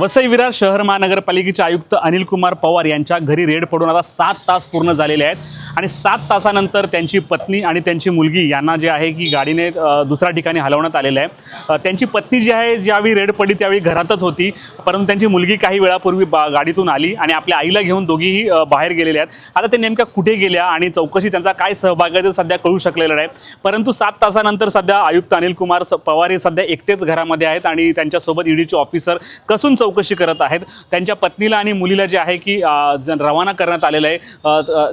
वसई विरार शहर महानगरपालिकेचे आयुक्त अनिल कुमार पवार यांच्या घरी रेड पडून आता सात तास पूर्ण झालेले आहेत. आणि सात तासानंतर त्यांची पत्नी आणि त्यांची मुलगी यांना जे आहे की गाडीने दुसऱ्या ठिकाणी हलवण्यात आलेलं आहे. त्यांची पत्नी जी आहे ज्यावेळी रेड पडली त्यावेळी घरातच होती. परंतु त्यांची मुलगी काही वेळापूर्वी बा गाडीतून आली आणि आपल्या आईला घेऊन दोघीही बाहेर गेलेले आहेत. आता ते नेमक्या कुठे गेल्या आणि चौकशी त्यांचा काय सहभाग आहे ते सध्या कळू शकलेलं नाही. परंतु सात तासानंतर सध्या आयुक्त अनिल कुमार पवार हे सध्या एकटेच घरामध्ये आहेत आणि त्यांच्यासोबत ईडीचे ऑफिसर कसून चौक चौकशी करत आहेत. त्यांच्या पत्नीला आणि मुलीला जे आहे की रवाना करण्यात आलेलं आहे.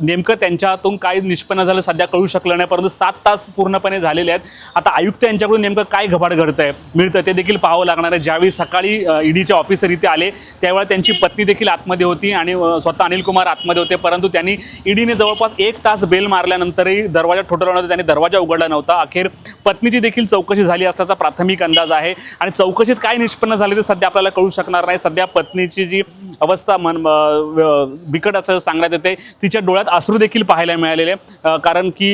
नेमकं त्यांच्यातून काय निष्पन्न झालं सध्या कळू शकलं नाही परंतु सात तास पूर्णपणे झालेले आहेत. आता आयुक्त यांच्याकडून नेमकं काय घबाड घडतं आहे मिळतं ते देखील पाहावं लागणार आहे. ज्यावेळी सकाळी ईडीचे ऑफिसर इथे आले त्यावेळेला त्यांची पत्नी देखील आतमध्ये होती आणि स्वतः अनिल कुमार आतमध्ये होते. परंतु त्यांनी ईडीने जवळपास एक तास बेल मारल्यानंतरही दरवाजा ठोठवल्यानंतर त्यांनी दरवाजा उघडला नव्हता. अखेर पत्नीची देखील चौकशी झाली असल्याचा प्राथमिक अंदाज आहे. आणि चौकशीत काय निष्पन्न झाले ते सध्या आपल्याला कळू शकणार नाही सध्या पत्नीची जी अवस्था मन बिकट असल्याचं सांगण्यात येते. तिच्या डोळ्यात अश्रू देखील पाहायला मिळालेले कारण की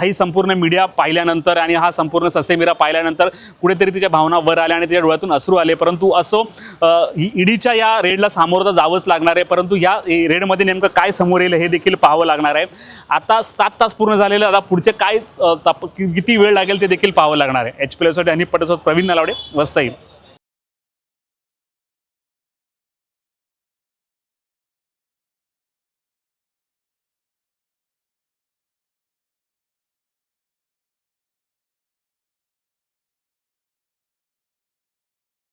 ही संपूर्ण मीडिया पाहिल्यानंतर आणि हा संपूर्ण ससेमिरा पाहिल्यानंतर कुठेतरी तिच्या भावना वर आल्या आणि तिच्या डोळ्यातून अश्रू आले. परंतु असो ईडीच्या या रेडला सामोरं तर जावंच लागणार आहे. परंतु या रेडमध्ये नेमकं काय समोर येईल हे देखील पाहावं लागणार आहे. आता सात तास पूर्ण झालेलं आता पुढचे काय ताप- किती वेळ लागेल ते देखील पाहावं लागणार आहे. एच पी एलसाठी आणि पटसोबत प्रवीण नलावडे वसई.